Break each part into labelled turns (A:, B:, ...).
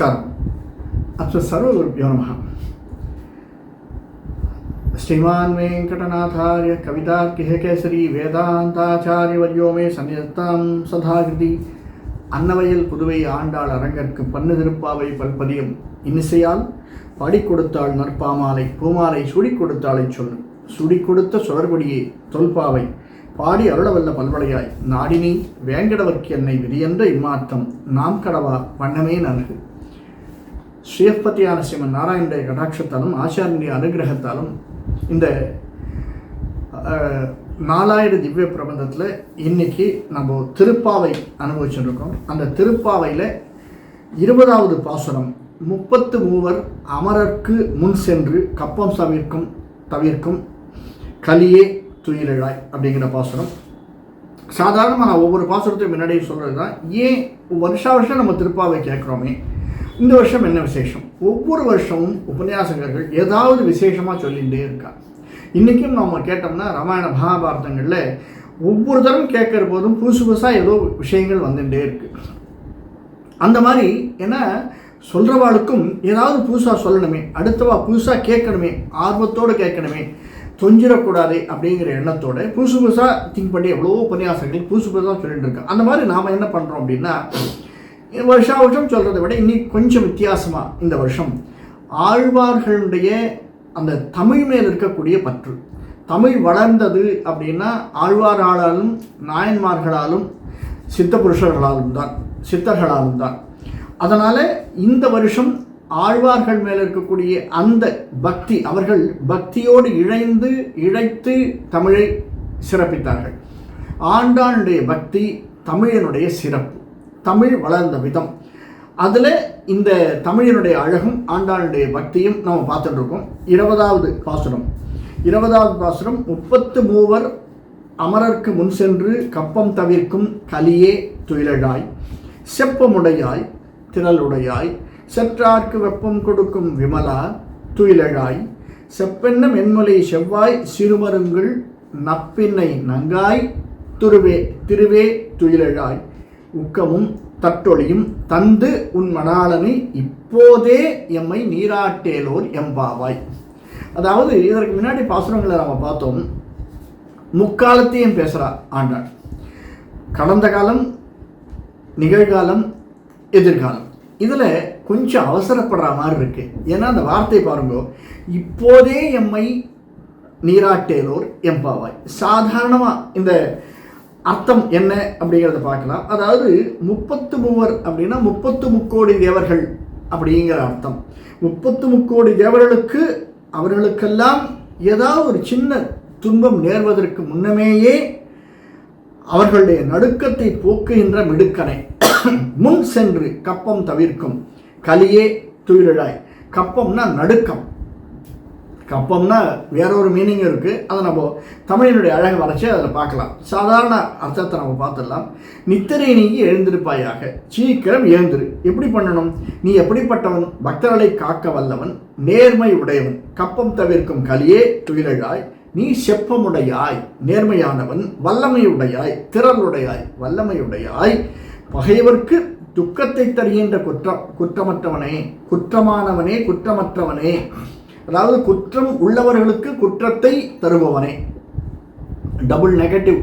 A: நமஸ்காரம் அத்த சர்வகுருப்பியோ நம ஸ்ரீமான் வெங்கடநாதாரிய கவிதார்க்கிஹ கேசரி வேதாந்தாச்சாரியவரியோ மே சன்னிதத்தாம் சதாகிருதி அன்னவையில் புதுவை ஆண்டாள் அரங்கற்கு பண்ணு திருப்பாவை பல்பதியும். இன்னிசையால் பாடி கொடுத்தாள் நற்பாமாலை பூமாலை சுடி கொடுத்தாளை சொல்லு சுடி கொடுத்த சுடர்படியே தொல்பாவை பாடி அருளவல்ல பல்வளையாய். நாடினி வேங்கடவர்க்கு என்னை விதியென்ற இம்மாற்றம் நாம் கடவா வண்ணமே நல்கு ஸ்ரீயப்பத்தியான சிவன் நாராயணுடைய கடாட்சத்தாலும் ஆச்சாரியனுடைய அனுகிரகத்தாலும் இந்த நாலாயிரம் திவ்ய பிரபந்தத்தில் இன்னைக்கு நம்ம திருப்பாவை அனுபவிச்சுருக்கோம் அந்த திருப்பாவையில் இருபதாவது பாசுரம் முப்பத்து மூவர் அமரர்க்கு முன் சென்று கப்பம் தவிர்க்கும் தவிர்க்கும் கலியே துயிலழாய் அப்படிங்கிற பாசுரம். சாதாரணமாக நான் ஒவ்வொரு பாசுரத்தையும் முன்னாடியே சொல்கிறது தான் ஏன் வருஷா வருஷம் நம்ம திருப்பாவை கேட்குறோமே? இந்த வருஷம் என்ன விசேஷம்? ஒவ்வொரு வருஷமும் உபன்யாசகர்கள் ஏதாவது விசேஷமாக சொல்லிகிட்டே இருக்கா இன்றைக்கும் நம்ம கேட்டோம்னா ராமாயண மகாபாரதங்களில் ஒவ்வொரு தரம் கேட்குற போதும் புதுசு புதுசாக ஏதோ விஷயங்கள் வந்துட்டே இருக்குது அந்த மாதிரி ஏன்னா சொல்கிறவாளுக்கும் ஏதாவது புதுசாக சொல்லணுமே அடுத்தவா புதுசாக கேட்கணுமே ஆர்வத்தோடு கேட்கணுமே தொஞ்சிடக்கூடாது அப்படிங்கிற எண்ணத்தோட புதுசு புதுசாக திங்க் பண்ணி எவ்வளோ உபன்யாசங்கள் புதுசு புதுசாக சொல்லிட்டு இருக்கோம் அந்த மாதிரி நாம் என்ன பண்ணுறோம் அப்படின்னா வருஷா வருஷம் சொல்கிறத விட இன்னைக்கு கொஞ்சம் வித்தியாசமாக இந்த வருஷம். ஆழ்வார்களுடைய அந்த தமிழ் மேல் இருக்கக்கூடிய பற்று. தமிழ் வளர்ந்தது அப்படின்னா ஆழ்வாராலும் நாயன்மார்களாலும் சித்த புருஷர்களாலும் தான் சித்தர்களாலும் தான். அதனால் இந்த வருஷம் ஆழ்வார்கள் மேலே இருக்கக்கூடிய அந்த பக்தி அவர்கள் பக்தியோடு இழைந்து இழைத்து தமிழை சிறப்பித்தார்கள். ஆண்டாளுடைய பக்தி தமிழனுடைய சிறப்பு. தமிழ் வளர்ந்த விதம். அதில் இந்த தமிழினுடைய அழகும் ஆண்டாளுடைய பக்தியும் நம்ம பார்த்துட்டு இருக்கோம் இருபதாவது பாசுரம். இருபதாவது பாசுரம் முப்பத்து மூவர் அமரர்க்கு முன் சென்று கப்பம் தவிர்க்கும் கலியே துயிலழாய். செப்பமுடையாய் திரளுடையாய். செற்றார்க்கு வெப்பம் கொடுக்கும் விமலா துயிலழாய். செப்பென்ன மென்மொழி செவ்வாய் சிறுமருங்கள் நப்பின்னை நங்காய் துருவே திருவே துயிலழாய். உக்கமும் தட்டொழியும் தந்து உன் மணாளனை இப்போதே எம்மை நீராட்டேலோர் எம்பாவாய். அதாவது இதற்கு முன்னாடி பாசுரங்களை நம்ம பார்த்தோம். முக்காலத்தையும் பேசுகிறா ஆண்டாள். கடந்த காலம் நிகழ்காலம் எதிர்காலம். இதில் கொஞ்சம் அவசரப்படுற மாதிரி இருக்குது ஏன்னா அந்த வார்த்தை பாருங்க இப்போதே எம்மை நீராட்டேலோர் எம்பாவாய். சாதாரணமாக இந்த அர்த்தம் என்ன அப்படிங்கிறத பார்க்கலாம். அதாவது முப்பத்து மூவர் அப்படின்னா முப்பத்து முக்கோடி தேவர்கள் அப்படிங்கிற அர்த்தம். முப்பத்து முக்கோடி தேவர்களுக்கு அவர்களுக்கெல்லாம் ஏதாவது ஒரு சின்ன துன்பம் நேர்வதற்கு முன்னமேயே அவர்களுடைய நடுக்கத்தை போக்குகின்ற மிடுக்கனை. முன் சென்று கப்பம் தவிர்க்கும். கலியே துயிலழாய். கப்பம்னா நடுக்கம். கப்பம்னா வேற ஒரு மீனிங் இருக்குது அதை நம்ம தமிழினுடைய அழகை வரைச்சி அதில் பார்க்கலாம். சாதாரண அர்த்தத்தை நம்ம பார்த்துடலாம். நித்திரை நீங்கி எழுந்திருப்பாயாக. சீக்கிரம் எழுந்திரு. எப்படி பண்ணணும்? நீ எப்படிப்பட்டவன்? பக்தர்களை காக்க வல்லவன். நேர்மை உடையவன். கப்பம் தவிர்க்கும் கலியே துயிலழாய். நீ செப்பமுடையாய். நேர்மையானவன். வல்லமையுடையாய் திறலுடையாய் வல்லமையுடையாய் பகைவர்க்கு துக்கத்தை தருகின்ற குற்றம் குற்றமற்றவனே. குற்றமானவனே குற்றமற்றவனே. அதாவது குற்றம் உள்ளவர்களுக்கு குற்றத்தை தருபவனே. டபுள் நெகட்டிவ்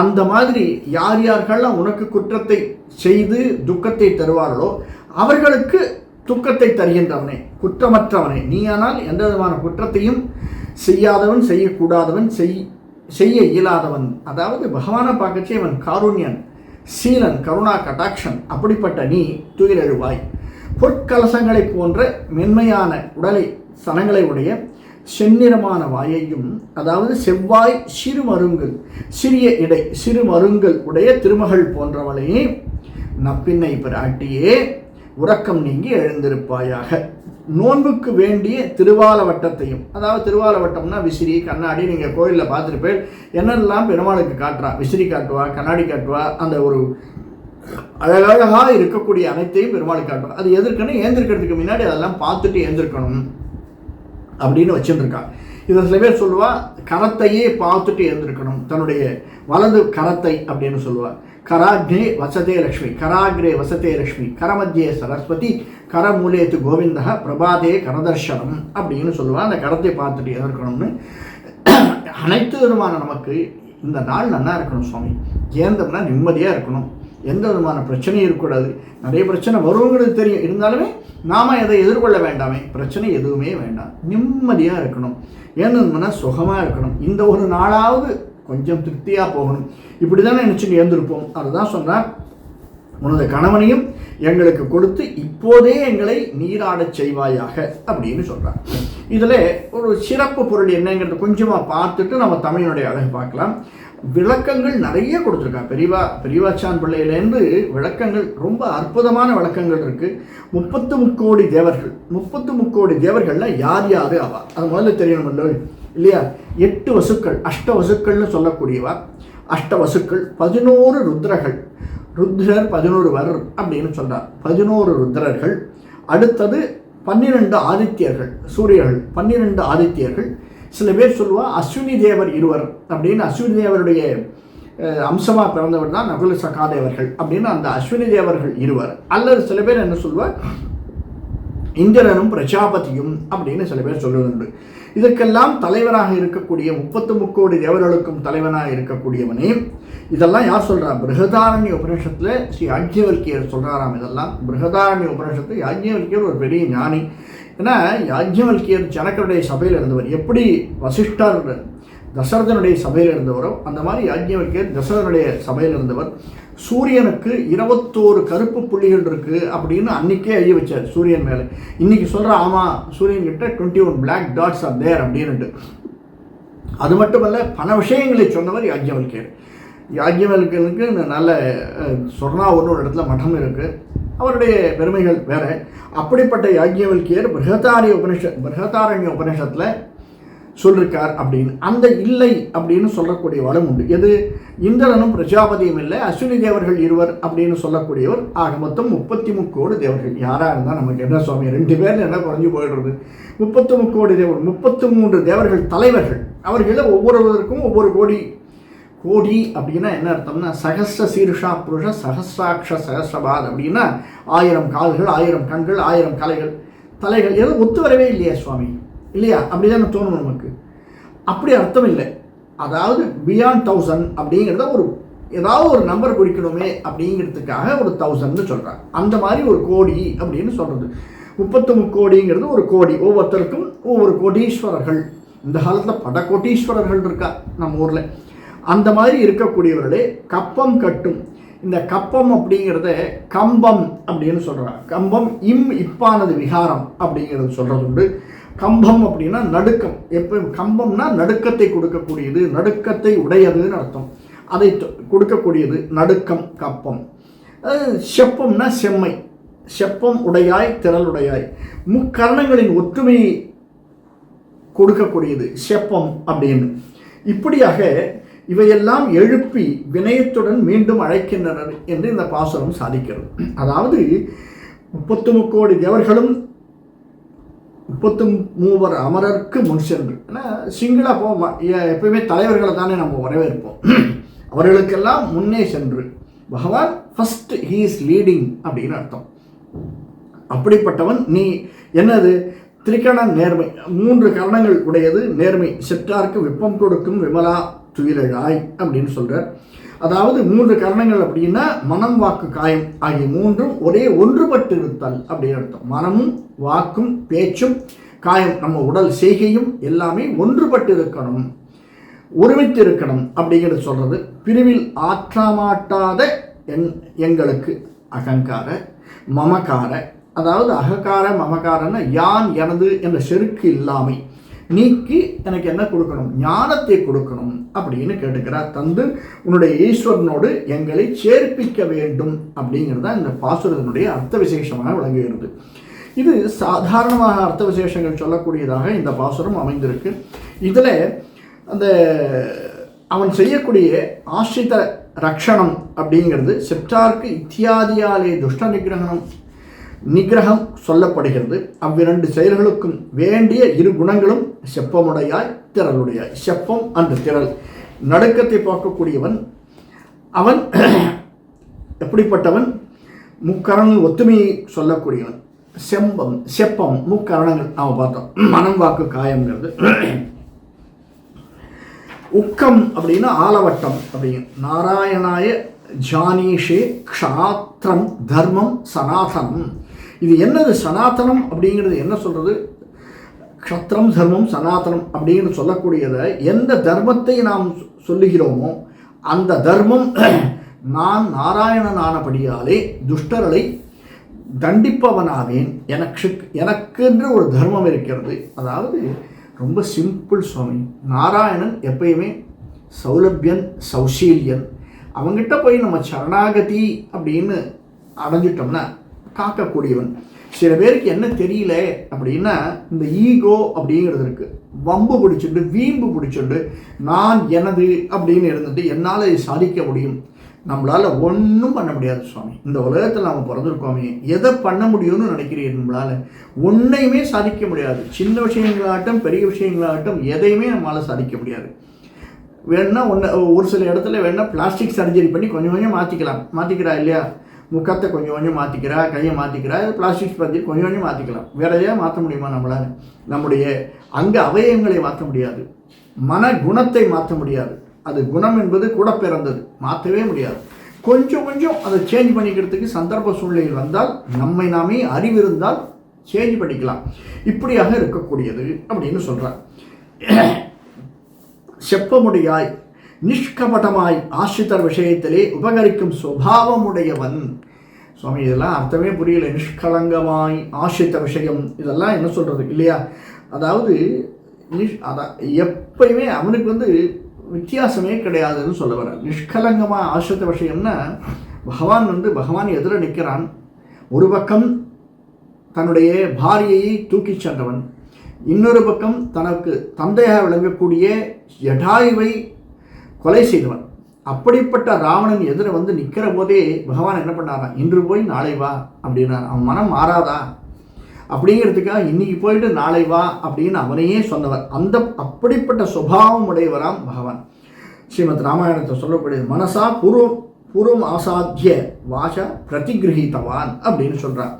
A: அந்த மாதிரி யார் யார்கள்லாம் உனக்கு குற்றத்தை செய்து துக்கத்தை தருவார்களோ அவர்களுக்கு துக்கத்தை தருகின்றவனே குற்றமற்றவனே. நீயானால் எந்த விதமான குற்றத்தையும் செய்யாதவன் செய்யக்கூடாதவன் செய் செய்ய இயலாதவன். அதாவது பகவானை பார்க்கச்சே அவன் காருண்யன் சீலன் கருணா கட்டாட்சன் அப்படிப்பட்ட நீ துயிலெழுவாய் பொற்கலசங்களை போன்ற மென்மையான உடலை சனங்களை உடைய செந்நிறமான வாயையும் அதாவது செவ்வாய் சிறுமருங்கல் சிறிய இடை சிறு மருங்கல் உடைய திருமகள் போன்றவளையே நப்பின்னை பிராட்டியே உறக்கம் நீங்கி எழுந்திருப்பாயாக. நோன்புக்கு வேண்டிய திருவால வட்டத்தையும் அதாவது திருவால வட்டம்னா விசிறி கண்ணாடி நீங்கள் கோயிலில் பார்த்துருப்பேன் என்னெல்லாம் பெருமாளுக்கு காட்டுறா? விசிறி காட்டுவா கண்ணாடி காட்டுவா? அந்த ஒரு அழகழகாக இருக்கக்கூடிய அனைத்தையும் பெருமாளுக்கு காட்டும் அது எதிர்க்கணும் ஏந்திருக்கிறதுக்கு முன்னாடி அதெல்லாம் பார்த்துட்டு ஏந்திருக்கணும் அப்படின்னு வச்சுருக்கான் இதை சில பேர் சொல்லுவா கரத்தையே பார்த்துட்டு ஏந்திருக்கணும். தன்னுடைய வலது கரத்தை அப்படின்னு சொல்லுவா. கராக்னே வசதே லக்ஷ்மி கராக்ரே வசதே லக்ஷ்மி கரமத்தியே சரஸ்வதி கரமூலேத்து கோவிந்தா பிரபாதே கரதர்ஷனம் அப்படின்னு சொல்லுவாள் அந்த கரத்தை பார்த்துட்டு எதிர்க்கணும்னு அனைத்து விதமான நமக்கு இந்த நாள் நல்லா இருக்கணும் சுவாமி. ஏந்தம்னா நிம்மதியாக இருக்கணும். எந்த விதமான பிரச்சனையும் இருக்கக்கூடாது. நிறைய பிரச்சனை வருவங்களுக்கு தெரியும். இருந்தாலுமே நாம் எதை எதிர்கொள்ள வேண்டாமே. பிரச்சனை எதுவுமே வேண்டாம். நிம்மதியாக இருக்கணும். ஏன்னு சுகமாக இருக்கணும். இந்த ஒரு நாளாவது கொஞ்சம் திருப்தியாக போகணும். இப்படி தானே நினச்சிட்டு எழுந்திருப்போம். அதுதான் சொன்னார் உனது கணவனையும் எங்களுக்கு கொடுத்து இப்போதே எங்களை நீராடச் செய்வாயாக அப்படின்னு சொல்கிறார் இதில் ஒரு சிறப்பு பொருள் என்னங்கிறத கொஞ்சமாக பார்த்துட்டு நம்ம தமிழனுடைய அழகு பார்க்கலாம். விளக்கங்கள் நிறைய கொடுத்துருக்கா. பெரியவா பெரியவாச்சான் பிள்ளையிலேருந்து விளக்கங்கள் ரொம்ப அற்புதமான விளக்கங்கள் இருக்குது முப்பத்து முக்கோடி தேவர்கள் முப்பத்து முக்கோடி தேவர்களில் யார் யார் அவா? அது முதல்ல தெரியணும் இல்லையா? எட்டு வசுக்கள் அஷ்ட வசுக்கள்னு சொல்லக்கூடியவா? அஷ்ட வசுக்கள் பதினோரு ருத்ரர்கள். ருத்ரர் பதினோரு வர் அப்படின்னு சொல்கிறார் பதினோரு ருத்ரர்கள். அடுத்தது பன்னிரெண்டு ஆதித்யர்கள் சூரியர்கள் பன்னிரெண்டு ஆதித்யர்கள். சில பேர் சொல்லுவா அஸ்வினி தேவர் இருவர் அப்படின்னு அஸ்வினி தேவருடைய அம்சமாக பிறந்தவர் தான் நகுல சகாதேவர்கள் அப்படின்னு அந்த அஸ்வினி தேவர்கள் இருவர். அல்லது சில பேர் என்ன சொல்லுவார் இந்திரனும் பிரஜாபதியும் அப்படின்னு சில பேர் சொல்லுவதுண்டு. இதற்கெல்லாம் தலைவராக இருக்கக்கூடிய முப்பத்து முக்கோடி தேவர்களுக்கும் தலைவனாக இருக்கக்கூடியவனே. இதெல்லாம் யார் சொல்கிறா பிருகதாரண்ய உபநிஷத்தில் ஸ்ரீ யாஜ்யவல்கியர் சொல்கிறாராம் இதெல்லாம். பிருகதாரண்ய உபநிஷத்து யாஜ்யவல்கியர் ஒரு பெரிய ஞானி. ஏன்னா யாஜ்யவல்கியர் ஜனக்கருடைய சபையில் இருந்தவர். எப்படி வசிஷ்டர் தசரதனுடைய சபையில் இருந்தவரோ அந்த மாதிரி யாஜ்யவல்கியர் தசரதனுடைய சபையில் இருந்தவர். சூரியனுக்கு இருபத்தோரு கருப்பு புள்ளிகள் இருக்குது அப்படின்னு அன்றைக்கே எழுதி வச்சார் சூரியன் மேலே. இன்றைக்கி சொல்கிற ஆமாம் சூரியன் கிட்ட twenty one black dots are there அப்படின்ட்டு அது மட்டுமல்ல பல விஷயங்களை சொன்னவர் யாஜ்யவல்கியர். யாஜ்யவல்கியனுக்கு நல்ல சொர்ணா ஒரு இடத்துல மடம் இருக்குது அவருடைய பெருமைகள் வேறு. அப்படிப்பட்ட யாக்கியவல்கியர் பிரகதாரிய உபனிஷத் பிரகதாரண்ய உபனிஷத்தில் சொல்லிருக்கார் அப்படின்னு. அந்த இல்லை அப்படின்னு சொல்லக்கூடிய வளம் உண்டு. எது? இந்திரனும் பிரஜாபதியும் இல்லை. அஸ்வினி தேவர்கள் இருவர் அப்படின்னு சொல்லக்கூடியவர். ஆக மொத்தம் முப்பத்தி முக்கோடு தேவர்கள். யாராக இருந்தால் நமக்கு என்ன சுவாமி? ரெண்டு பேர் என்ன குறைஞ்சி போயிடுறது? முப்பத்து முக்கோடி தேவர் முப்பத்து மூன்று தேவர்கள் தலைவர்கள். அவர்களில் ஒவ்வொருவருக்கும் ஒவ்வொரு கோடி கோடி அப்படின்னா என்ன அர்த்தம்னா சகஸ்ர சீருஷா புருஷ சகசிராட்ச சகசிரபாத் அப்படின்னா ஆயிரம் கால்கள் ஆயிரம் கண்கள் ஆயிரம் கலைகள் தலைகள் எதுவும் ஒத்து வரவே இல்லையா சுவாமி. இல்லையா? அப்படி தானே தோணும் நமக்கு. அப்படி அர்த்தம் இல்லை. அதாவது பியாண்ட் தௌசண்ட் அப்படிங்கிறத ஒரு ஏதாவது ஒரு நம்பர் குறிக்கணுமே அப்படிங்கிறதுக்காக ஒரு தௌசண்ட்னு சொல்கிறாங்க அந்த மாதிரி ஒரு கோடி அப்படின்னு சொல்கிறது முப்பத்து முக்கோடிங்கிறது ஒரு கோடி. ஒவ்வொருத்தருக்கும் ஒவ்வொரு கோடீஸ்வரர்கள். இந்த காலத்தில் பட கோட்டீஸ்வரர்கள் இருக்கா நம்ம ஊரில். அந்த மாதிரி இருக்கக்கூடியவர்களே கப்பம் கட்டும். இந்த கப்பம் அப்படிங்கிறத கம்பம் அப்படின்னு சொல்கிறாங்க கம்பம் இம் இப்பானது விகாரம் அப்படிங்கிறது சொல்கிறது உண்டு கம்பம் அப்படின்னா நடுக்கம். எப்போ கம்பம்னா நடுக்கத்தை கொடுக்கக்கூடியது நடுக்கத்தை உடையதுன்னு அர்த்தம். அதை கொடுக்கக்கூடியது நடுக்கம் கப்பம். செப்பம்னா செம்மை. செப்பம் உடையாய் திரளுடையாய் முக்கரணங்களின் ஒற்றுமையை கொடுக்கக்கூடியது செப்பம் அப்படின்னு. இப்படியாக இவையெல்லாம் எழுப்பி வினயத்துடன் மீண்டும் அழைக்கின்றனர் என்று இந்த பாசுரம் சாதிக்கிறது. அதாவது முப்பத்து முக்கோடி தேவர்களும் முப்பத்து மூவர் அமரருக்கு முன் சென்று. ஏன்னா சிங்கிளாக போ எப்பயுமே தலைவர்களை தானே நம்ம வரவேற்போம். அவர்களுக்கெல்லாம் முன்னே சென்று பகவான் ஃபஸ்ட் ஹீ இஸ் லீடிங் அப்படின்னு அர்த்தம். அப்படிப்பட்டவன் நீ என்னது? திரிகண நேர்மை மூன்று கரணங்கள் உடையது நேர்மை. செற்றார்க்கு வெப்பம் கொடுக்கும் விமலா துயிரழாய் அப்படின்னு சொல்கிறார் அதாவது மூன்று கரணங்கள் அப்படின்னா மனம் வாக்கு காயம் ஆகிய மூன்றும் ஒரே ஒன்றுபட்டு இருத்தல் அப்படின்னு அர்த்தம். மனமும் வாக்கும் பேச்சும் காயம் நம்ம உடல் செய்கையும் எல்லாமே ஒன்றுபட்டு இருக்கணும் ஒருமித்து இருக்கணும் அப்படிங்கிறது சொல்கிறது பிரிவில் ஆற்றமாட்டாத என் எங்களுக்கு அகங்கார மமகார அதாவது அகங்கார மமக்காரன்னா யான் எனது என்ற செருக்கு இல்லாமை. நீக்கி எனக்கு என்ன கொடுக்கணும்? ஞானத்தை கொடுக்கணும் அப்படின்னு கேட்டுக்கிறார் தந்து உன்னுடைய ஈஸ்வரனோடு எங்களை சேர்ப்பிக்க வேண்டும் அப்படிங்கிறது இந்த பாசுரத்தினுடைய அர்த்த விசேஷமாக விளங்குகிறது. இது சாதாரணமாக அர்த்த விசேஷங்கள் சொல்லக்கூடியதாக இந்த பாசுரம் அமைந்திருக்கு. இதில் அந்த அவன் செய்யக்கூடிய ஆசிரித ரக்ஷணம் அப்படிங்கிறது செப்டார்க்கு இத்தியாதியாலே துஷ்ட நிகிரகணம் நிகிரகம் சொல்லப்படுகிறது. அவ்விரண்டு செயல்களுக்கும் வேண்டிய இரு குணங்களும் செப்பமுடையாய் திரளுடையாய். செப்பம் அன்று திரள். நடுக்கத்தை பார்க்கக்கூடியவன் அவன் எப்படிப்பட்டவன்? முக்கரணங்கள் ஒத்துமையை சொல்லக்கூடியவன். செம்பம் செப்பம் முக்கரணங்கள். நாம் பார்த்தோம் மனம் வாக்கு காயம்ங்கிறது. உக்கம் அப்படின்னா ஆலவட்டம் அப்படிங்க. நாராயணாய ஜானீஷே க்ஷாத்திரம் தர்மம் சனாதனம். இது என்னது சனாதனம் அப்படிங்கிறது என்ன சொல்கிறது க்ஷத்திரம் தர்மம் சனாதனம் அப்படின்னு சொல்லக்கூடியதை எந்த தர்மத்தை நாம் சொல்லுகிறோமோ அந்த தர்மம் நான் நாராயணன் ஆனபடியாலே துஷ்டர்களை தண்டிப்பவனாவேன். எனக்கு எனக்கென்று ஒரு தர்மம் இருக்கிறது. அதாவது ரொம்ப சிம்பிள் சுவாமி. நாராயணன் எப்பயுமே சௌலபியன் சௌசீல்யன். அவங்ககிட்ட போய் நம்ம சரணாகதி அப்படின்னு அடைஞ்சிட்டோம்னா காக்கக்கூடியவன். சில பேருக்கு என்ன தெரியல அப்படின்னா இந்த ஈகோ அப்படிங்கிறது இருக்குது வம்பு பிடிச்சிட்டு வீம்பு பிடிச்சிட்டு நான் எனது அப்படின்னு இருந்துட்டு என்னால் இதை சாதிக்க முடியும். நம்மளால் ஒன்றும் பண்ண முடியாது சுவாமி. இந்த உலகத்தில் நாம் பிறந்திருக்கோமே எதை பண்ண முடியும்னு நினைக்கிறீங்க நம்மளால்? ஒன்றையுமே சாதிக்க முடியாது. சின்ன விஷயங்களாகட்டும் பெரிய விஷயங்களாகட்டும் எதையுமே நம்மளால் சாதிக்க முடியாது. வேணுன்னா ஒன்று ஒரு சில இடத்துல வேணால் பிளாஸ்டிக் சர்ஜரி பண்ணி கொஞ்சம் கொஞ்சம் மாற்றிக்கலாம் மாற்றிக்கிறா இல்லையா? முக்கத்தை கொஞ்சம் கொஞ்சம் மாற்றிக்கிறா கையை மாற்றிக்கிறா பிளாஸ்டிக் சர்ஜரி கொஞ்சம் கொஞ்சம் மாற்றிக்கலாம் வேறையே மாற்ற முடியுமா நம்மளால்? நம்முடைய அங்க அவயவங்களை மாற்ற முடியாது. மன குணத்தை மாற்ற முடியாது. அது குணம் என்பது கூட பிறந்தது. மாற்றவே முடியாது. கொஞ்சம் கொஞ்சம் அதை சேஞ்ச் பண்ணிக்கிறதுக்கு சந்தர்ப்ப சூழ்நிலையில் வந்தால் நம்மை நாமே அறிவிருந்தால் சேஞ்ச் பண்ணிக்கலாம். இப்படியாக இருக்கக்கூடியது அப்படின்னு சொல்கிறார் செப்பமுடியாய் நிஷ்கபட்டமாய் ஆசிரித்தர் விஷயத்திலே உபகரிக்கும் சுபாவமுடையவன் சுவாமி இதெல்லாம் அர்த்தமே புரியல. நிஷ்கலங்கமாய் ஆசிரித்த விஷயம். இதெல்லாம் என்ன சொல்கிறது இல்லையா? அதாவது நிஷ் அதான் எப்பயுமே அவனுக்கு வந்து வித்தியாசமே கிடையாதுன்னு சொல்ல வர நிஷ்கலங்கமாக ஆசிரித்த விஷயம்னா பகவான் வந்து பகவான் எதிர நிற்கிறான் ஒரு பக்கம் தன்னுடைய பாரியையை தூக்கிச் சென்றவன். இன்னொரு பக்கம் தனக்கு தந்தையாக விளங்கக்கூடிய ஜடாயுவை கொலை செய்தவன். அப்படிப்பட்ட ராவணன் எதிர வந்து நிற்கிற போதே பகவான் என்ன பண்ணாரான் இன்று போய் நாளை வா அப்படின்னார். அவன் மனம் மாறாதா? அப்படிங்கிறதுக்காக இன்னைக்கு போயிட்டு நாளை வா அப்படின்னு அவனையே சொன்னவர். அந்த அப்படிப்பட்ட சுபாவம் உடையவராம் பகவான். ஸ்ரீமத் ராமாயணத்தை சொல்லக்கூடிய மனசா பூர்வம் பூர்வம் ஆசாத்திய வாச பிரதிகிரகித்தவான் அப்படின்னு சொல்கிறார்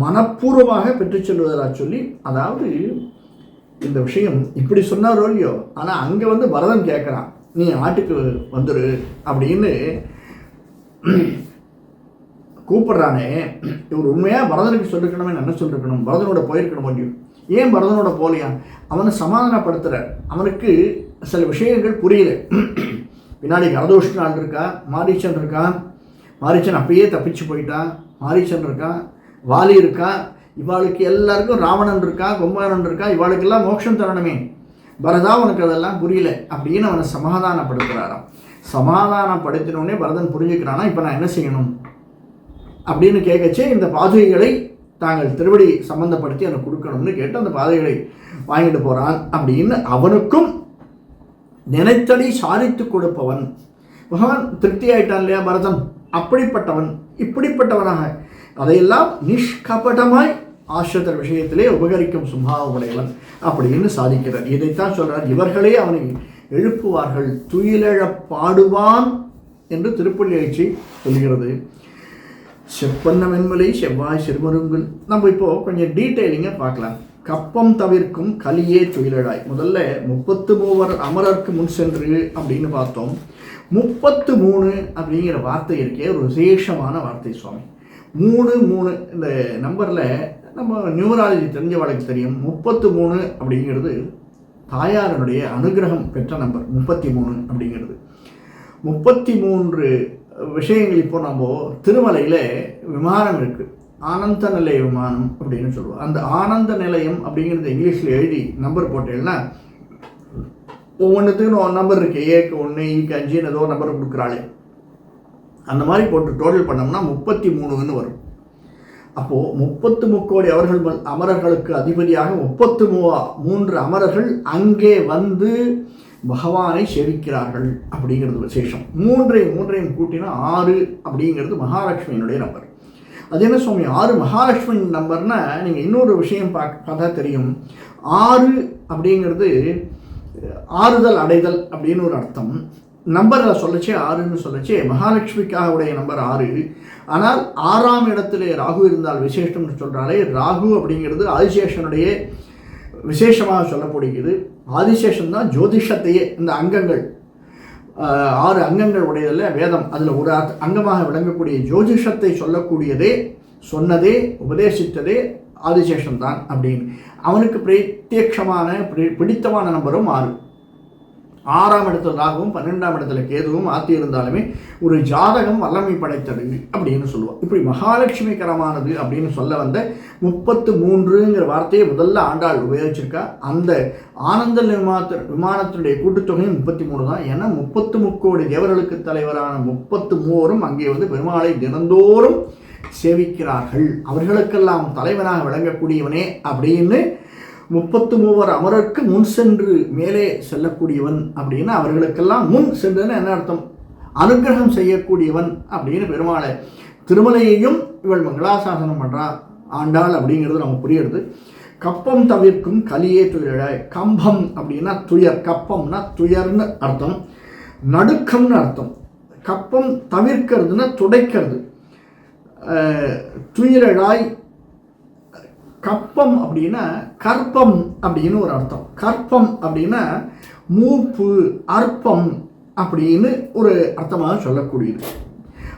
A: மனப்பூர்வமாக பெற்றுச் செல்வதாக சொல்லி அதாவது இந்த விஷயம் இப்படி சொன்னாரோ இல்லையோ ஆனால் அங்கே வந்து பரதன் கேட்குறான். நீ ஆட்டுக்கு வந்துரு அப்படின்னு கூப்பிடுறானே. இவர் உண்மையாக பரதனுக்கு சொல்லிருக்கணுமே என்ன சொல்லிருக்கணும்? பரதனோட போயிருக்கணும் முடியும் ஏன் பரதனோட போலியா அவனை சமாதானப்படுத்துகிறார் அவனுக்கு சில விஷயங்கள் புரியல பின்னாடி கரதோஷ்ணால் இருக்கா? மாரிச்சன் இருக்கா? மாரிச்சன் அப்பயே தப்பிச்சு போயிட்டான் மாரிச்சன் இருக்கான் வாலி இருக்கா? இவாளுக்கு எல்லாருக்கும் ராவணன் இருக்கா? கும்பகரன் இருக்கா? இவாளுக்கெல்லாம் மோட்சம் தரணுமே. பரதா உனக்கு அதெல்லாம் புரியல அப்படின்னு அவனை சமாதானப்படுத்துகிறாராம் சமாதானப்படுத்தினோடனே பரதன் புரிஞ்சுக்கிறானா இப்போ நான் என்ன செய்யணும்? அப்படின்னு கேட்கச்சே இந்த பாதுகைகளை தாங்கள் திருவடி சம்பந்தப்படுத்தி எனக்கு கொடுக்கணும்னு கேட்டு அந்த பாதைகளை வாங்கிட்டு போகிறான் அப்படின்னு அவனுக்கும் நினைத்தடி சாதித்து கொடுப்பவன். பகவான் திருப்தி ஆயிட்டான் இல்லையா பரதன்? அப்படிப்பட்டவன் இப்படிப்பட்டவனாக. அதையெல்லாம் நிஷ்கபடமாய் ஆசிரத்தர் விஷயத்திலே உபகரிக்கும் சும்மாவுடையவன் அப்படின்னு சாதிக்கிறார். இதைத்தான் சொல்கிறார் இவர்களே அவனை எழுப்புவார்கள். துயிலழப் பாடுவான் என்று திருப்பள்ளி எழுச்சி சொல்கிறது. செப்பன்ன வெண்மலை செவ்வாய் சிறுமருங்குல் நம்ம இப்போ கொஞ்சம் டீட்டெயிலிங்காக பார்க்கலாம். கப்பம் தவிர்க்கும் கலியே துயிலழாய். முதல்ல முப்பத்து மூவர் அமரருக்கு முன் சென்று அப்படின்னு பார்த்தோம். முப்பத்து மூணு அப்படிங்கிற வார்த்தை இருக்கே ஒரு விசேஷமான வார்த்தை சுவாமி. மூணு மூணு இந்த நம்பரில் நம்ம நியூமராலஜி தெரிஞ்சவளுக்கு தெரியும். முப்பத்து மூணு அப்படிங்கிறது தாயாரனுடைய அனுகிரகம் பெற்ற நம்பர் முப்பத்தி மூணு அப்படிங்கிறது. முப்பத்தி மூன்று விஷயங்கள் இப்போ நம்ம திருமலையில் விமானம் இருக்குது ஆனந்த நிலைய விமானம் அப்படின்னு சொல்லுவோம். அந்த ஆனந்த நிலையம் அப்படிங்கிறது இங்கிலீஷில் எழுதி நம்பர் போட்டேன்னா ஒவ்வொன்றுத்துக்கும் ஒரு நம்பர் இருக்குது ஏக்கு ஒன்று ஈக்கு e அஞ்சுன்னு ஏதோ நம்பர் கொடுக்குறாளே. அந்த மாதிரி போட்டு டோட்டல் பண்ணோம்னா முப்பத்தி மூணுன்னு வரும். அப்போது முப்பத்து முக்கோடி அவர்கள் அமரர்களுக்கு அதிபதியாக முப்பத்து மூவா மூன்று அமரர்கள் அங்கே வந்து பகவானை செவிக்கிறார்கள் அப்படிங்கிறது விசேஷம். மூன்றையும் மூன்றையும் கூட்டினா ஆறு அப்படிங்கிறது மகாலட்சுமியினுடைய நம்பர் அது என்ன சுவாமி? ஆறு மகாலட்சுமி நம்பர்னா நீங்கள் இன்னொரு விஷயம் பார்க்க பார்த்தா தெரியும். ஆறு அப்படிங்கிறது ஆறுதல் அடைதல் அப்படின்னு ஒரு அர்த்தம். நம்பரில் சொல்லச்சே ஆறுன்னு சொல்லச்சே. மகாலட்சுமிக்காக உடைய நம்பர் ஆறு. ஆனால் ஆறாம் இடத்திலே ராகு இருந்தால் விசேஷம்னு சொல்கிறாலே ராகு அப்படிங்கிறது ஆதிசேஷனுடைய விசேஷமாக சொல்லப்படுகிறது. ஆதிசேஷன் தான் ஜோதிஷத்தையே இந்த அங்கங்கள். ஆறு அங்கங்கள் உடையதில் வேதம். அதில் ஒரு அங்கமாக விளங்கக்கூடிய ஜோதிஷத்தை சொல்லக்கூடியதே சொன்னதே உபதேசித்ததே ஆதிசேஷன் தான் அப்படின்னு. அவனுக்கு பிரத்யட்சமான பிடித்தமான நம்பரும் ஆறு. ஆறாம் இடத்துல ராகுவும் பன்னெண்டாம் இடத்துல கேதுவும் ஆத்தி இருந்தாலுமே ஒரு ஜாதகம் வல்லமை படைத்தது அப்படின்னு சொல்லுவோம். இப்படி மகாலட்சுமிகரமானது அப்படின்னு சொல்ல வந்த முப்பத்து மூன்றுங்கிற வார்த்தையை முதல்ல ஆண்டாள் உபயோகிச்சிருக்கா. அந்த ஆனந்த விமானத்து விமானத்தினுடைய கூட்டுத்தொகையும் முப்பத்தி மூணு தான். ஏன்னா முப்பத்து முக்கோடி தேவர்களுக்கு தலைவரான முப்பத்து மூவரும் அங்கே வந்து பெருமாளை தினந்தோறும் சேவிக்கிறார்கள். அவர்களுக்கெல்லாம் தலைவனாக விளங்கக்கூடியவனே அப்படின்னு முப்பத்து மூவர் அமரருக்கு முன் சென்று மேலே செல்லக்கூடியவன் அப்படின்னு அவர்களுக்கெல்லாம் முன் சென்றுன்னு என்ன அர்த்தம்? அனுகிரகம் செய்யக்கூடியவன் அப்படின்னு பெருமாளை திருமலையையும் இவள் மங்களாசாசனம் பண்றா. ஆண்டாள் அப்படிங்கிறது நமக்கு புரியுறது. கப்பம் தவிர்க்கும் கலியே துயராய் கம்பம் அப்படின்னா துயர். கப்பம்னா துயர்னு அர்த்தம். நடுக்கம்னு அர்த்தம். கப்பம் தவிர்க்கிறதுனா துடைக்கிறது. துயிரழாய் கப்பம் அப்படின்னா கற்பம் அப்படின்னு ஒரு அர்த்தம். கற்பம் அப்படின்னா மூப்பு அற்பம் அப்படின்னு ஒரு அர்த்தமாக சொல்லக்கூடியது.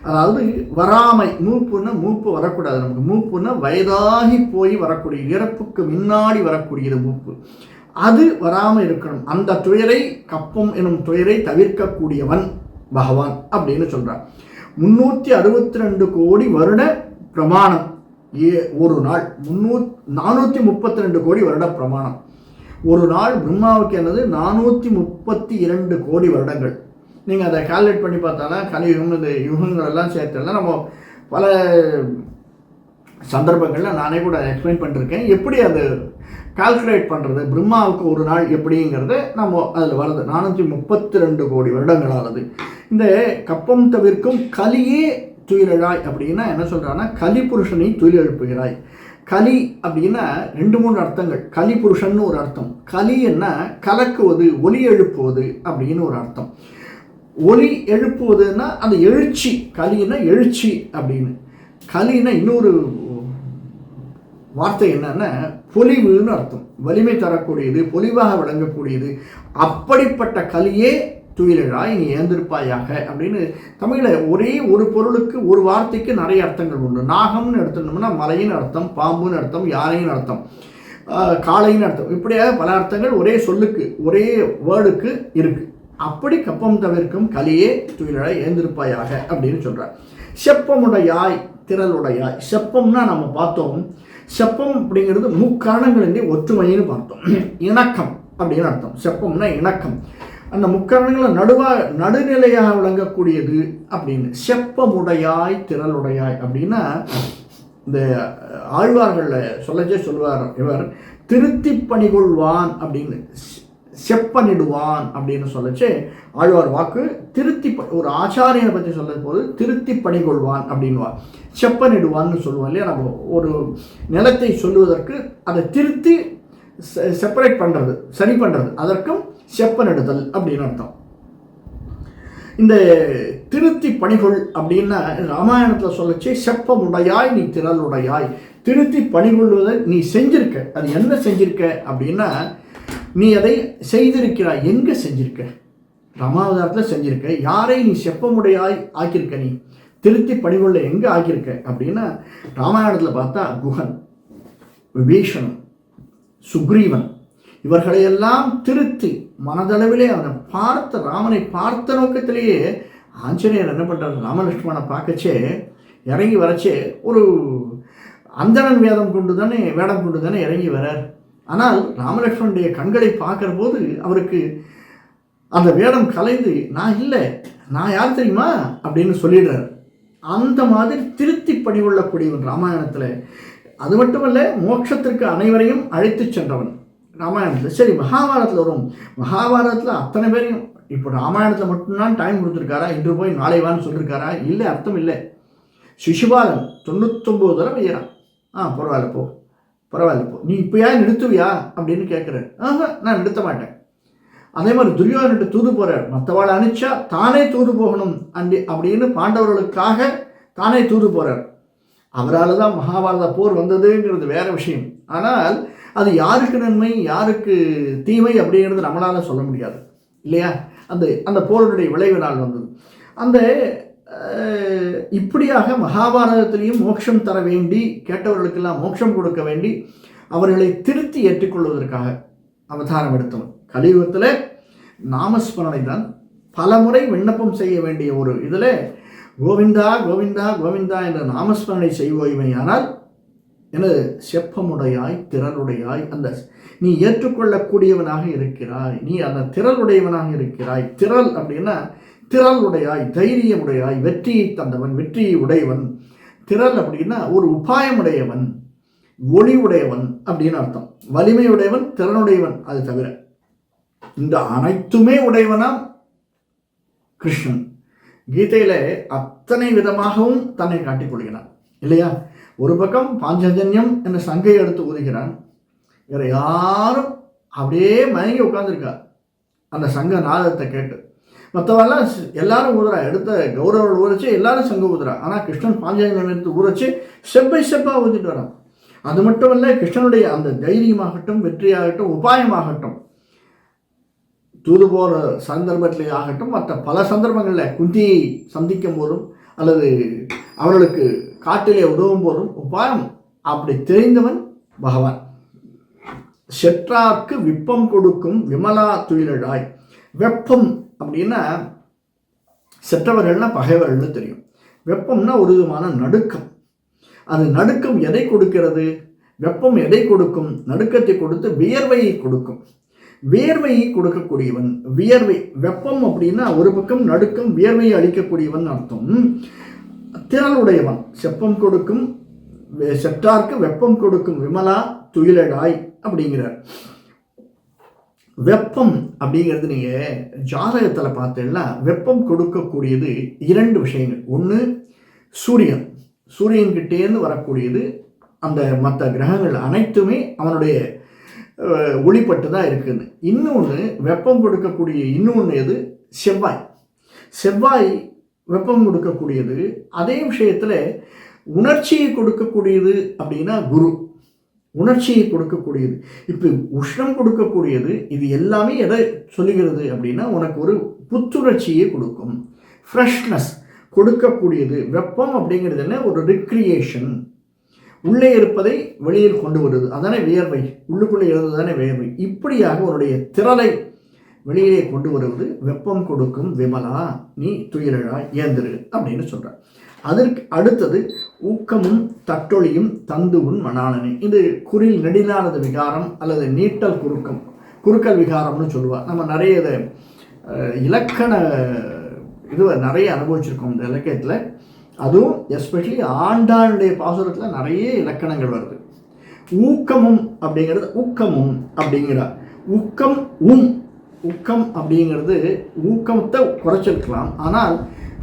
A: அதாவது வராமை மூப்புன்னா மூப்பு வரக்கூடாது நமக்கு. மூப்புன்னா வயதாகி போய் வரக்கூடிய இறப்புக்கு முன்னாடி வரக்கூடியது மூப்பு. அது வராமல் இருக்கணும். அந்த துயரை கப்பம் எனும் துயரை தவிர்க்கக்கூடியவன் பகவான் அப்படின்னு சொல்கிறான் முன்னூற்றி அறுபத்தி ரெண்டு கோடி வருட பிரமாணம். ஏ ஒரு நாள் முன்னூத் நானூற்றி முப்பத்தி ரெண்டு கோடி வருட பிரமாணம். ஒரு நாள் பிரம்மாவுக்கு என்னது? நானூற்றி முப்பத்தி இரண்டு கோடி வருடங்கள். நீங்கள் அதை கால்குலேட் பண்ணி பார்த்தானா கலியுகம் இந்த யுகங்கள் எல்லாம் நம்ம பல சந்தர்ப்பங்களில் நானே கூட எக்ஸ்பிளைன் பண்ணிருக்கேன். எப்படி அது கால்குலேட் பண்ணுறது பிரம்மாவுக்கு ஒரு நாள் எப்படிங்கிறது நம்ம அதில் வருது. நானூற்றி முப்பத்தி ரெண்டு கோடி வருடங்களானது. இந்த கப்பம் தவிர்க்கும் கலியே துயிலழாய் அப்படின்னா என்ன சொல்கிறான்னா கலி புருஷனை துயில் எழுப்புகிறாய் கலி அப்படின்னா ரெண்டு மூணு அர்த்தங்கள். கலி புருஷன்னு ஒரு அர்த்தம். கலி என்ன? கலக்குவது ஒலி எழுப்புவது அப்படின்னு ஒரு அர்த்தம். ஒலி எழுப்புவதுன்னா அந்த எழுச்சி. கலின்னா எழுச்சி அப்படின்னு. கலின்னா இன்னொரு வார்த்தை என்னன்னா பொலிவுன்னு அர்த்தம். வலிமை தரக்கூடியது பொலிவாக விளங்கக்கூடியது. அப்படிப்பட்ட கலியே துயிலழாய் நீ ஏந்திருப்பாயாக அப்படின்னு தமிழில் ஒரே ஒரு பொருளுக்கு ஒரு வார்த்தைக்கு நிறைய அர்த்தங்கள் உண்டு. நாகம்னு எடுத்துட்டோம்னா மலையின் அர்த்தம் பாம்புன்னு அர்த்தம் யானையின் அர்த்தம் காளையின் அர்த்தம். இப்படியாக பல அர்த்தங்கள் ஒரே சொல்லுக்கு ஒரே வேர்டுக்கு இருக்குது அப்படி கப்பம் தவிர்க்கும் கலியே துயிலழாய் ஏந்திருப்பாயாக அப்படின்னு சொல்கிறார் செப்பமுடையாய் திரளுடையாய். செப்பம்னா நம்ம பார்த்தோம். செப்பம் அப்படிங்கிறது முக்காரணங்களின் ஒற்றுமைன்னு பார்த்தோம். இணக்கம் அப்படின்னு அர்த்தம். செப்பம்னா இணக்கம். அந்த முக்கரணங்களை நடுவா நடுநிலையாக விளங்கக்கூடியது அப்படின்னு. செப்பமுடையாய் திரளுடையாய் அப்படின்னா இந்த ஆழ்வார்களில் சொல்லச்சே சொல்வார் இவர் திருத்தி பணிகொள்வான் அப்படின்னு. செப்பனிடுவான் அப்படின்னு சொல்லச்சே ஆழ்வார் வாக்கு. திருத்தி ப- ஒரு ஆச்சாரியனை பற்றி சொல்லும் போது திருத்தி பணிகொள்வான் அப்படின்வார். செப்பனிடுவான்னு சொல்லுவோம் இல்லையா? நம்ம ஒரு நிலத்தை சொல்லுவதற்கு அதை திருத்தி செப்பரேட் பண்ணுறது சரி பண்ணுறது அதற்கும் செப்பனிடுதல் அப்படின்னு அர்த்தம். இந்த திருத்தி பணிகொள் அப்படின்னா ராமாயணத்தில் சொல்லச்சு செப்பமுடையாய் நீ திரளுடையாய். திருத்தி பணிகொள்வதை நீ செஞ்சிருக்க. அது என்ன செஞ்சிருக்க அப்படின்னா நீ அதை செய்திருக்கிறாய். எங்கே செஞ்சிருக்க? ராமாவதாரத்தில் செஞ்சிருக்க. யாரை நீ செப்பமுடையாய் ஆக்கியிருக்க நீ? திருத்தி பணிகொள்ள எங்கே ஆக்கியிருக்க? அப்படின்னா ராமாயணத்தில் பார்த்தா குஹன் விபீஷணன் சுக்ரீவன் இவர்களையெல்லாம் திருத்தி மனதளவிலே அவனை பார்த்த ராமனை பார்த்த நோக்கத்திலேயே ஆஞ்சநேயர் என்ன பண்ணுறாரு ராமலட்சுமணனை பார்க்கச்சே இறங்கி வரச்சே ஒரு அந்தணன் வேதம் கொண்டு தானே வேடம் கொண்டு தானே இறங்கி வரார். ஆனால் ராமலட்சுமனுடைய கண்களை பார்க்குற போது அவருக்கு அந்த வேடம் கலைந்து நான் இல்லை நான் யார் தெரியுமா? அப்படின்னு சொல்லிடுறார். அந்த மாதிரி திருத்தி பணிகொள்ளக்கூடியவன் ராமாயணத்தில். அது மட்டுமல்ல மோட்சத்திற்கு அனைவரையும் அழைத்து சென்றவன். ராமாயணத்தில். சரி மகாபாரதத்தில் வரும். மகாபாரதத்தில் அத்தனை பேரையும் இப்போ ராமாயணத்தில் மட்டும்தான் டைம் கொடுத்துருக்காரா? இன்று போய் நாளை வான்னு சொல்லியிருக்காரா இல்லை அர்த்தம் இல்லை. சிசுபாலன் தொண்ணூத்தொம்பது தடவை வைக்கிறான் ஆ பரவாயில்ல போ. பரவாயில்ல போ. நீ இப்போயா நிறுத்துவியா? அப்படின்னு கேட்குற ஆஹா நான் நிறுத்த மாட்டேன். அதே மாதிரி துரியோதனிட்டு தூது போகிறார் மற்றவாள் அனுப்பிச்சா தானே தூது போகணும். அண்டி அப்படின்னு பாண்டவர்களுக்காக தானே தூது போகிறார் அவரால் தான் மகாபாரத போர் வந்ததுங்கிறது வேற விஷயம். ஆனால் அது யாருக்கு நன்மை யாருக்கு தீமை அப்படிங்கிறது நம்மளால் சொல்ல முடியாது. இல்லையா? அந்த அந்த போருடைய விளைவினால் வந்தது. அந்த இப்படியாக மகாபாரதத்திலையும் மோட்சம் தர வேண்டி கேட்டவர்களுக்கெல்லாம் மோட்சம் கொடுக்க வேண்டி அவர்களை திருத்தி ஏற்றுக்கொள்வதற்காக அவதாரம் எடுத்தோம் கலியுகத்தில் நாமஸ்மரணை தான் பலமுறை விண்ணப்பம் செய்ய வேண்டிய ஒரு இதில் கோவிந்தா கோவிந்தா கோவிந்தா என்ற நாமஸ்மரணை செய்வோய்மையானால் எனது செப்பமுடையாய் திரளுடையாய் அந்த நீ ஏற்றுக்கொள்ளக்கூடியவனாக இருக்கிறாய் நீ அந்த திரளுடையவனாக இருக்கிறாய். திரள் அப்படின்னா திறளுடையாய் தைரியமுடையாய் வெற்றியை தந்தவன் வெற்றியை உடையவன். திரள் அப்படின்னா ஒரு உபாயமுடையவன் ஒளி உடையவன் அப்படின்னு அர்த்தம். வலிமையுடையவன் திறனுடையவன் அது தவிர. இந்த அனைத்துமே உடையவனாம் கிருஷ்ணன். கீதையில அத்தனை விதமாகவும் தன்னை காட்டிக் கொள்கிறான். இல்லையா? ஒரு பக்கம் பாஞ்சஜன்யம் என்ற சங்கையை எடுத்து ஊதுகிறான் வேற யாரும் அப்படியே மயங்கி உட்காந்துருக்கா அந்த சங்க நாதத்தை கேட்டு. மற்றவெல்லாம் எல்லாரும் ஊதுறா. எடுத்த கௌரவர்கள் ஊறச்சு எல்லாரும் சங்க ஊதுறா. ஆனால் கிருஷ்ணன் பாஞ்சஜன்யம் எடுத்து ஊறச்சு செப்பை செப்பாக ஊதிட்டு வரான். அது மட்டும் இல்லை கிருஷ்ணனுடைய அந்த தைரியமாகட்டும் வெற்றியாகட்டும் உபாயமாகட்டும் தூது போகிற சந்தர்ப்பத்திலே ஆகட்டும் மற்ற பல சந்தர்ப்பங்களில் குந்தியை சந்திக்கும் போதும் அல்லது அவர்களுக்கு காட்டிலே உதவும் போதும் உபாயம். அப்படி தெரிந்தவன் பகவான். செற்றார்க்கு விப்பம் கொடுக்கும் விமலா துயிலழாய். வெப்பம் அப்படின்னா செற்றவர்கள்னா பகைவர்கள்னு தெரியும். வெப்பம்னா ஒரு விதமான நடுக்கம். அது நடுக்கம் எதை கொடுக்கிறது? வெப்பம் எதை கொடுக்கும்? நடுக்கத்தை கொடுத்து வியர்வையை கொடுக்கும். வியர்வையை கொடுக்கக்கூடியவன் வியர்வை வெப்பம் அப்படின்னா ஒரு பக்கம் நடுக்கம் வியர்வையை அளிக்கக்கூடியவன் அர்த்தம். திறனுடையவன் செப்பம் கொடுக்கும் வெ- செற்றார்க்கு வெப்பம் கொடுக்கும் விமலா துயிலடாய் அப்படிங்கிறார். வெப்பம் அப்படிங்கிறது நீங்கள் ஜாதகத்தில் பார்த்தீங்கன்னா வெப்பம் கொடுக்கக்கூடியது இரண்டு விஷயங்கள். ஒன்று சூரியன். சூரியன்கிட்டேருந்து வரக்கூடியது அந்த மற்ற கிரகங்கள் அனைத்துமே அவனுடைய ஒளிப்பட்டு தான் இருக்குது இன்னொன்று வெப்பம் கொடுக்கக்கூடிய இன்னொன்று எது? செவ்வாய். செவ்வாய் வெப்பம் கொடுக்கக்கூடியது. அதே விஷயத்தில் உணர்ச்சியை கொடுக்கக்கூடியது அப்படின்னா குரு. உணர்ச்சியை கொடுக்கக்கூடியது. இப்போ உஷ்ணம் கொடுக்கக்கூடியது இது எல்லாமே எதை சொல்லுகிறது அப்படின்னா உனக்கு ஒரு புத்துணர்ச்சியை கொடுக்கும். ஃப்ரெஷ்னஸ் கொடுக்கக்கூடியது. வெப்பம் அப்படிங்கிறது என்ன? ஒரு ரிக்ரியேஷன் உள்ளே இருப்பதை வெளியில் கொண்டு வருது. அதானே வியர்வை. உள்ளுக்குள்ளே இருந்தது தானே வியர்வை. இப்படியாக உன்னுடைய திறலை வெளியிலே கொண்டு வருவது வெப்பம் கொடுக்கும் விமலா நீ துயிரழா ஏந்திரு அப்படின்னு சொல்கிறார் அதற்கு அடுத்தது ஊக்கமும் தட்டொழியும் தந்துவும் மணாளனே. இது குறில் நெடிலானது விகாரம் அல்லது நீட்டல் குறுக்கம் குறுக்கல் விகாரம்னு சொல்லுவாள் நம்ம நிறைய இதை இலக்கண இதுவை நிறைய அனுபவிச்சிருக்கோம் இந்த இலக்கியத்தில். அதுவும் எஸ்பெஷலி ஆண்டாளுடைய பாசுரத்தில் நிறைய இலக்கணங்கள் வருது. ஊக்கமும் அப்படிங்கிறது ஊக்கமும் அப்படிங்கிறா ஊக்கம் உம் ஊக்கம் அப்படிங்கிறது ஊக்கத்தை குறைச்சிருக்கலாம். ஆனால்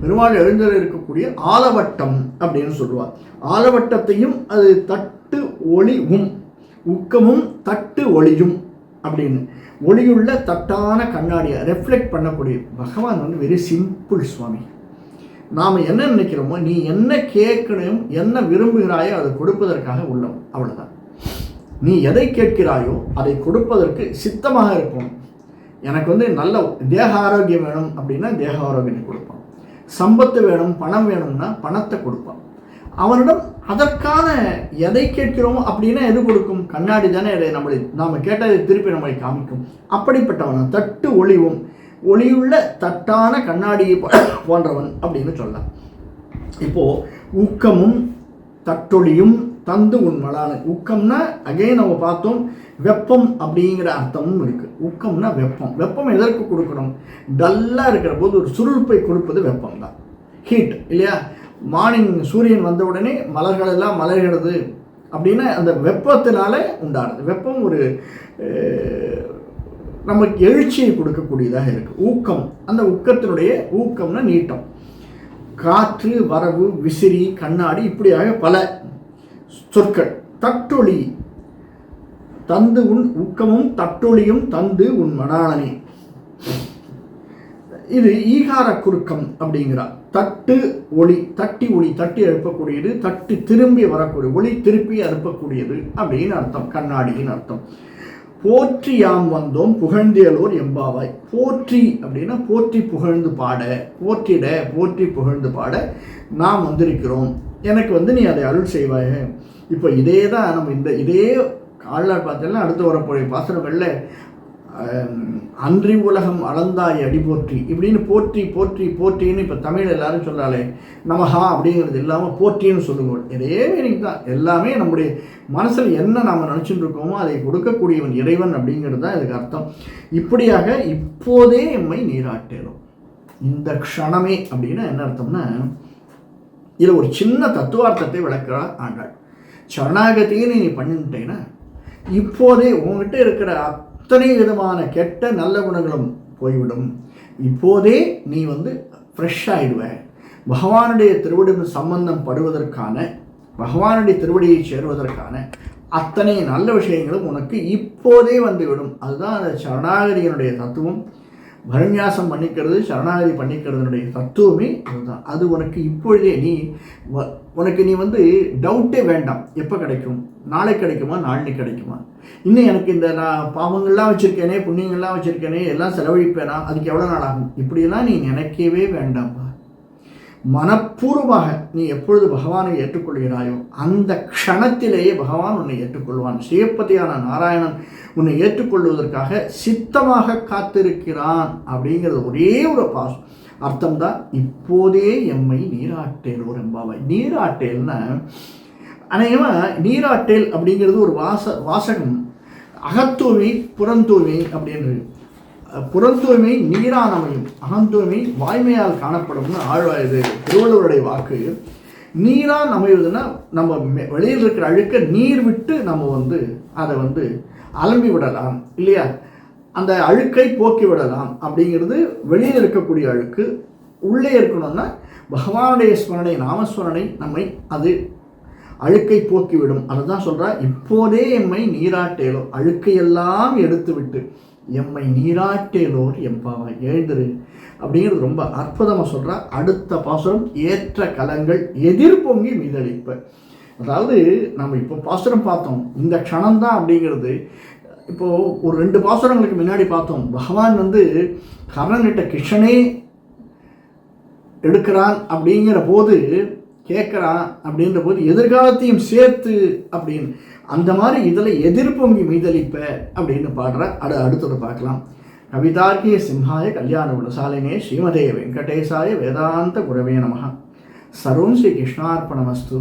A: பெருமாள் எழுந்தர் இருக்கக்கூடிய ஆலவட்டம் அப்படின்னு சொல்லுவார். ஆலவட்டத்தையும் அது தட்டு ஒளி உம் ஊக்கமும் தட்டு ஒளியும் அப்படின்னு. ஒளியுள்ள தட்டான கண்ணாடியை ரெஃப்ளெக்ட் பண்ணக்கூடிய பகவான் வந்து வெரி சிம்பிள் சுவாமி. நாம் என்ன நினைக்கிறோமோ நீ என்ன கேட்கணும் என்ன விரும்புகிறாயோ அதை கொடுப்பதற்காக உள்ளவன் அவ்வளோதான் நீ எதை கேட்கிறாயோ அதை கொடுப்பதற்கு சித்தமாக இருக்கும் எனக்கு வந்து நல்ல தேக ஆரோக்கியம் வேணும் அப்படின்னா தேக ஆரோக்கியத்தை கொடுப்பான். சம்பத்து வேணும் பணம் வேணும்னா பணத்தை கொடுப்பான். அவனிடம் அதற்கான எதை கேட்கிறோமோ அப்படின்னா எது கொடுக்கும்? கண்ணாடி தானே இதை நம்மளை நாம் கேட்டதை திருப்பி நம்மளை காமிக்கும். அப்படிப்பட்டவன் தட்டு ஒளிவும் ஒளியுள்ள தட்டான கண்ணாடியை போன்றவன் அப்படின்னு சொல்லலாம். இப்போது ஊக்கமும் தட்டொளியும் தந்து உண்மலான ஊக்கம்னா அகைன் நம்ம பார்த்தோம் வெப்பம் அப்படிங்கிற அர்த்தமும் இருக்குது ஊக்கம்னா வெப்பம். வெப்பம் எதற்கு கொடுக்கணும்? டல்லாக இருக்கிற போது ஒரு சுருள்ப்பை கொடுப்பது வெப்பம் தான் ஹீட் இல்லையா? மார்னிங் சூரியன் வந்த உடனே மலர்கள் எல்லாம் மலர்கிறது அப்படின்னா அந்த வெப்பத்தினால உண்டானது. வெப்பம் ஒரு நமக்கு எழுச்சியை கொடுக்கக்கூடியதாக இருக்குது ஊக்கம். அந்த ஊக்கத்தினுடைய ஊக்கம்னா நீட்டம். காற்று வரவு விசிறி கண்ணாடி இப்படியாக பல சொற்கள். தட்டொளி தந்து உன் ஊக்கமும் தட்டொளியும் தந்து உன் மணாளனே இது ஈகார குறுக்கம் அப்படிங்கிறா தட்டு ஒளி தட்டி ஒளி தட்டி எழுப்பக்கூடியது தட்டி திரும்பி வரக்கூடிய ஒளி திருப்பி அறுப்பக்கூடியது அப்படின்னு அர்த்தம் கண்ணாடியின் அர்த்தம். போற்றி யாம் வந்தோம் புகழ்ந்தியலோர் எம்பாவாய். போற்றி அப்படின்னா போற்றி புகழ்ந்து பாட போற்றிட போற்றி புகழ்ந்து பாட நாம் வந்திருக்கிறோம். எனக்கு வந்து நீ அதை அருள் செய்வாய. இப்போ இதே தான் நம்ம இந்த இதே காலார் பார்த்தீங்கன்னா அடுத்து வரக்கூடிய பாசனங்களில் அன்றி உலகம் அளந்தாய் அடி போற்றி. இப்படின்னு போற்றி போற்றி போற்றின்னு இப்போ தமிழ் எல்லாரும் சொன்னாலே நமஹா அப்படிங்கிறது இல்லாமல் போற்றின்னு சொல்லுங்க இதே மீனிங் தான். எல்லாமே நம்முடைய மனசில் என்ன நாம் நினச்சிட்டு இருக்கோமோ அதை கொடுக்கக்கூடியவன் இறைவன் அப்படிங்கிறது தான் இதுக்கு அர்த்தம். இப்படியாக இப்போதே எம்மை நீராட்டேறும். இந்த க்ஷணமே அப்படின்னா என்ன அர்த்தம்னா இதில் ஒரு சின்ன தத்துவார்த்தத்தை விளக்குறா ஆண்டாள். சரணாகத்தின்னு நீ பண்ணிட்டேன்னா இப்போதே உங்ககிட்ட இருக்கிற அத்தனை விதமான கெட்ட நல்ல குணங்களும் போய்விடும். இப்போதே நீ வந்து ஃப்ரெஷ் ஆகிடுவ பகவானுடைய திருவடி சம்பந்தம் படுவதற்கான பகவானுடைய திருவடியை சேருவதற்கான அத்தனை நல்ல விஷயங்களும் உனக்கு இப்போதே வந்துவிடும். அதுதான் அந்த சரணாகரியனுடைய தத்துவம். பரநியாசம் பண்ணிக்கிறது சரணாகதி பண்ணிக்கிறதுனுடைய தத்துவமே அதுதான். அது உனக்கு இப்பொழுதே நீ வ- உனக்கு நீ வந்து டவுட்டே வேண்டாம். எப்போ கிடைக்கும்? நாளை கிடைக்குமா? நாளைக்கு கிடைக்குமா? இன்னும் எனக்கு இந்த நான் பாவங்கள்லாம் வச்சுருக்கேனே புண்ணியங்கள்லாம் வச்சுருக்கேனே எல்லாம் செலவழிப்பேனா? அதுக்கு எவ்வளோ நாள் ஆகும்? இப்படியெல்லாம் நீ நினைக்கவே வேண்டாம்ப்பா. மனப்பூர்வமாக நீ எப்பொழுது பகவானை ஏற்றுக்கொள்கிறாயோ அந்த க்ஷணத்திலேயே பகவான் உன்னை ஏற்றுக்கொள்வான். ஸ்ரீபதியான நாராயணன் உன்னை ஏற்றுக்கொள்வதற்காக சித்தமாக காத்திருக்கிறான் அப்படிங்கிறது ஒரே ஒரு பாஸ் அர்த்தம் தான் இப்போதே எம்மை நீராட்டேல் ஒரு எம்பாவை நீராட்டேல்னா அநேகமாக நீராட்டேல் அப்படிங்கிறது ஒரு வாச வாசகம். அகத்தூய்மை புறந்தூய்மை அப்படின்னு புறந்தூய்மை நீரானமையும் அகந்தூய்மை வாய்மையால் காணப்படும்னு ஆழ்வாயுது திருவள்ளுவருடைய வாக்கு. நீரான் அமைவதுன்னா நம்ம வெளியில் இருக்கிற அழுக்க நீர் விட்டு நம்ம வந்து அதை வந்து அலம்பி விடலாம் இல்லையா? அந்த அழுக்கை போக்கி விடலாம் அப்படிங்கிறது வெளியில் இருக்கக்கூடிய அழுக்கு. உள்ளே இருக்கணும்னா பகவானுடைய ஸ்மரணை நாமஸ்மரணை நம்மை அது அழுக்கை போக்கிவிடும். அதுதான் சொல்கிறா இப்போதே எம்மை நீராட்டேலோ அழுக்கையெல்லாம் எடுத்து விட்டு எம்மை நீராட்டேலோர் எம்பாவாய் எழுந்துரு அப்படிங்கிறது ரொம்ப அற்புதமாக சொல்றா. அடுத்த பாசுரம் ஏற்ற கலங்கள் எதிர்பொங்கி மீதளிப்ப அதாவது நம்ம இப்போ பாசுரம் பார்த்தோம். இந்த க்ஷணம்தான் அப்படிங்கிறது. இப்போது ஒரு ரெண்டு பாசுரங்களுக்கு முன்னாடி பார்த்தோம். பகவான் வந்து கர்ணன்கிட்ட கிருஷ்ணனே எடுக்கிறான் அப்படிங்கிற போது கேட்குறான் அப்படின்ற போது எதிர்காலத்தையும் சேர்த்து அப்படின்னு. அந்த மாதிரி இதில் எதிர்ப்பும் மீதளிப்ப அப்படின்னு பாடுற அடு அடுத்தது பார்க்கலாம். கவிதார்க்கிய சிம்ஹாய கல்யாண குணசாலினே ஸ்ரீமதே வெங்கடேசாய வேதாந்த குரவே நமः சர்வம் ஸ்ரீ கிருஷ்ணார்ப்பணமஸ்து